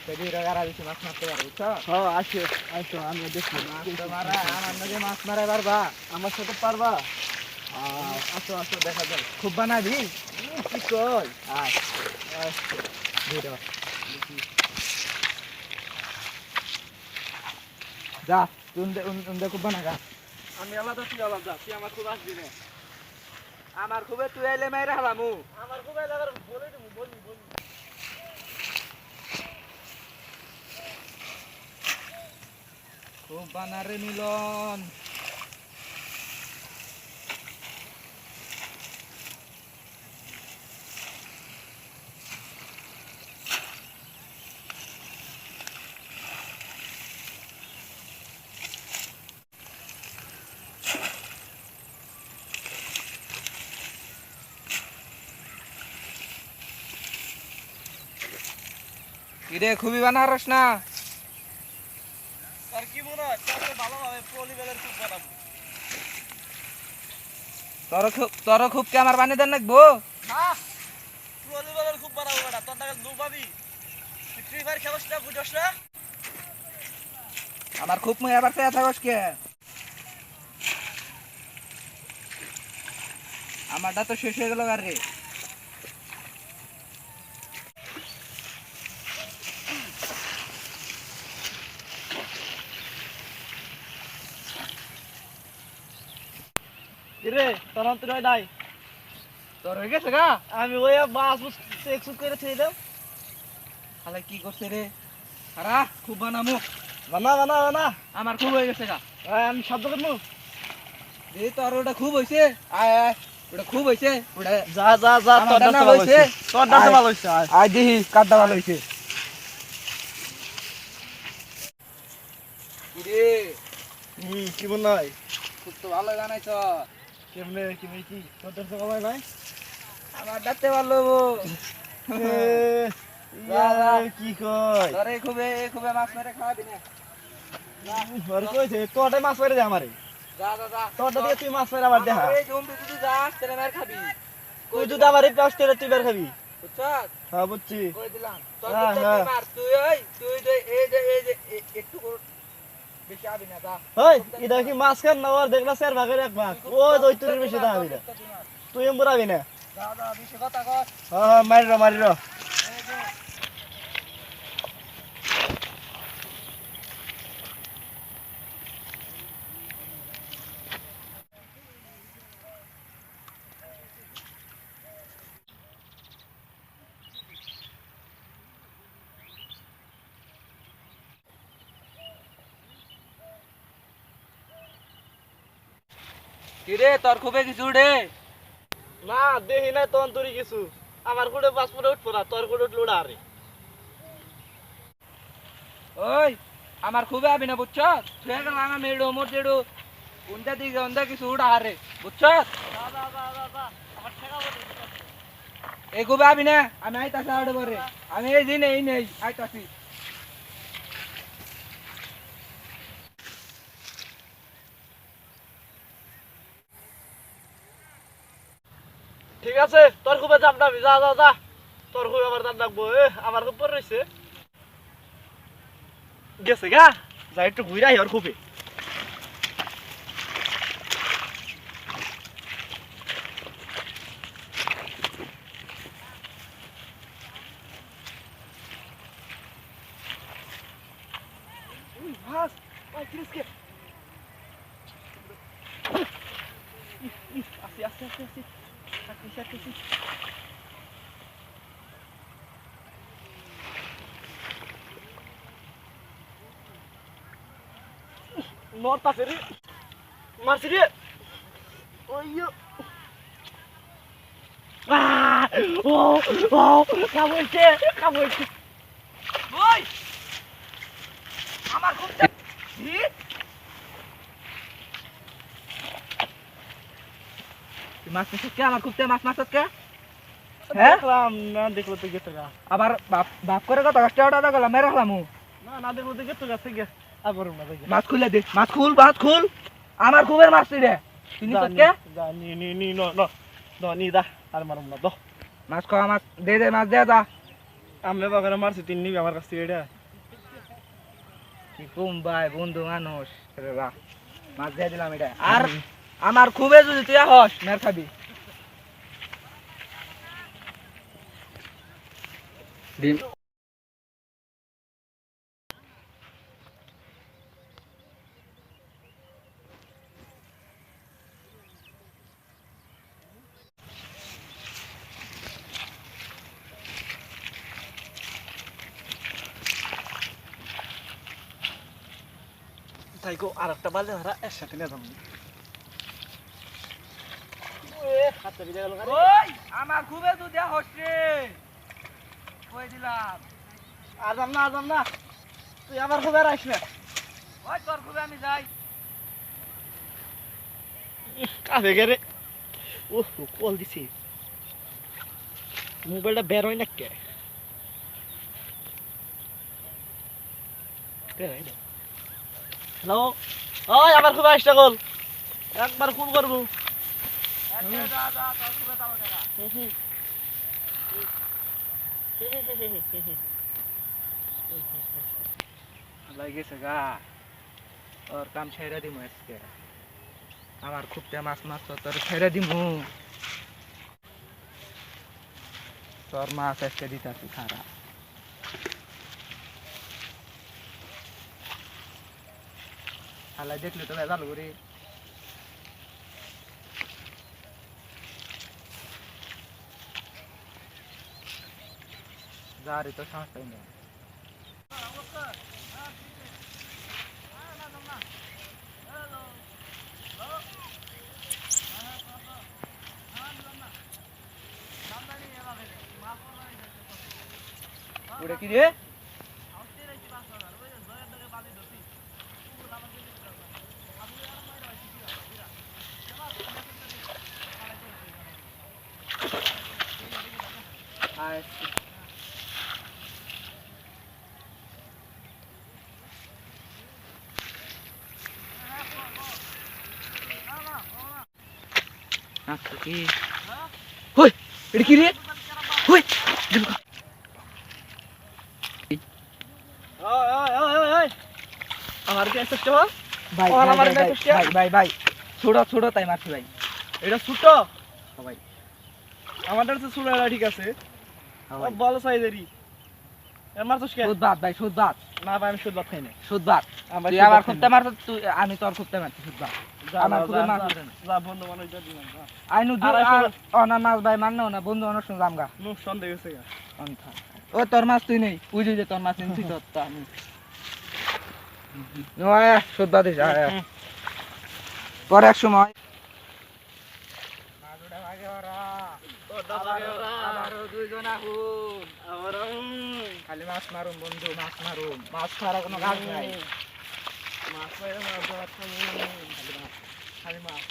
একটা দুই টাকা বেশি মাছ মারতে পারো বুঝছ হ্যাঁ আসো আসো আমি দেখি। মারা আমার নদী মাছ মারা পারবা? আমার সাথে পারবা আসো আসো দেখা যাক। খুব বানাবি? কি কই? যা তুই উন্দে- উন- উন্দে খুব বানাগা আমি আলাদা তুই আলাদা তুই আমার খুব আসবি না। আমার খুবই তুই এলে মেয়েরা হালামু আমার খুব এলাকার বলে বলবি। খুব বানারে মিলন কিরে খুবই বানারস না আর কি মনে হয়? ভালোভাবে পলিবেলের খুব বানাবো তোর খুব তোর খুব কি আমার বানিয়ে দেন নাকবো হ্যাঁ পলিবেলের খুব বানাবো বেটা। তোর টাকা দু পাবি? তুই ফ্রি ফায়ার খেলিস না বুঝছ না? আমার খুব মুই আবার পেয়ে থাকস কে? আমারটা তো শেষ হয়ে গেল আর রে। রে তোর অন্তর হয় নাই। তোর হয়ে গেছে গা? আমি ওই বাস বুস চেক সুক করে ছেড়ে দাও তাহলে কি করছে রে? আরা খুব বানামু। বানা বানা বানা। আমার খুব হয়ে গেছে গা। আমি শব্দ করব রে তোর ওটা খুব হয়েছে আয় আয় ওটা খুব হয়েছে ওটা যা যা যা তোর ডানা ভালো। হইছে। তোর ডান্স ভালো হইছে আয়। দেখি কাটটা ভালো হয়েছে রে হুম কি মনে হয় খুব তো ভালো বানাইছ। কেমনে কি তোর ডান্স ভালো হয় নাই আমার পারল এ, কি কই তোরে খুবে খুবে মাছ মেরে খাওয়া দিনে আর কইছে মাছ মেরে দে আমারে। যা যা যা। তোরটা দিয়ে তুই মাছ মেরে আবার দেখা এই জম্বি যদি যাস তাহলে মার খাবি। তুই যদি আমার এই পাশ থেকে তুই বের খাবি। বুঝছস? হ্যাঁ বুঝছি। কই দিলাম? তোর হ্যাঁ, হ্যাঁ। তুই মার। তুই ওই তুই যে এই যে এই যে একটু ওই এটা কি মাছ খান না ওর দেখলা স্যার ভাগের এক ভাগ? ও দই তুই বেশি দাবি না। তুই এম বুড়াবি না? হ্যাঁ হ্যাঁ মারি র মারি র এই যে কিরে তোর খুবে কিছু রে। না দেখি নাই তখন তুই কিছু। আমার কুড়ে ফুটে উঠবো না তোর কুড়ে উঠল আরে। ওই আমার খুবই আবি না বুঝছ? তুই গেল আমার মেড়ো মোর জেড়ো উন্দা দিকে উন্দা কিছু উড়া হারে বুঝছ? এই খুবই আবি না আমি আইতাছি আড়ে পরে। আমি এই দিন এই নেই আইতাছি। ঠিক আছে তোর খুবে নাবি যা যা যা। তোর খুব আমার দাম এ আমার খুব পরে রয়েছে গেছে গা যা একটু ঘুরে আই ওর খুবে। উই, মাছ ওই ক্রিসকে আসি আসি আসি আসি নর্থ আছে রে মারছি রে ওইয়ো! ও ও কামড়ছে কামড়ছে ওই! আমার খুব মাছ মাছ কে আমার খুব মাছ মাছ কে হ্যাঁ? দেখলাম না দেখল তো গেছে গা। আবার বাপ বাপ করে কত কষ্ট ওটা গেল মেরে হলাম না না দেখল তো গেছে গেছে। গে আবার না দেখে। মাছ খুলে দে মাছ খুল মাছ খুল। আমার খুবের মাছ রে। তিনি তো কে যা নি নি নি ন ন। ন নি দা আর মারুম না দ। মাছ খাওয়া মাছ দে দে মাছ দে যা আমি বাগানে মারছি তিন নিবি আমার কাছ থেকে এটা। কি কম ভাই বন্ধু মানুষ। রে মাছ দিয়ে দিলাম এটা। আর আমার খুবই যদি তুই হস মের খাবি। ডিম তাই আর একটা বাজে ধরা একসাথে নিয়ে যাব। হাতে বিজে গেল ওই আমার খুবই হস রে। কই দিলাম? আজাম না আজাম না। তুই আমার খুব আর আসবে ওই তোর আমি যাই। কাছে গেরে ও কল দিছি। মোবাইলটা বের হয় না কে? হ্যালো? ওই আমার খুব আসটা কল। একবার ফোন করব। লাগেছে গা। ওর কাম ছেড়ে দিমু আজকে। আমার খুবটা মাছ মাছ তোর ছেড়ে দিমু। তোর মাছ আজকে দিতাছি খারাপ হালাই দেখলে তো ভালো করে যা রে তো সমস্যাই নেই। ওটা কি রে? আচ্ছা হই এটা কি রে? হই আমার কি ভাই আমার ভাই, ভাই, ভাই ভাই ভাই ছোট ছোট তাই মারছি ভাই। এটা ছোট? হ্যাঁ ভাই। আমাদের তো ছোট ঠিক আছে। হ্যাঁ। বড় সাইজেরই। এর মার সুদ বাদ ভাই সুদ বাদ। না ভাই আমি সুদ ভাত খাই না সুদ বাদ। তুই সুদ আবার ভাত খাই খুঁজতে না। তুই আমি তোর খুঁজতে মারছি সুদ মাছ ও তোর তুই নেই। বুঝি যে তোর মাছ নিচ্ছি তোর তো আমি। পরে এক সময় দুইজন আহুন। খালি মাছ মারুম বন্ধু মাছ মারুম। মাছ ছাড়া কোনো কাজ নাই। মাছ পাইলে মাছ খালি মাছ, খালি মাছ।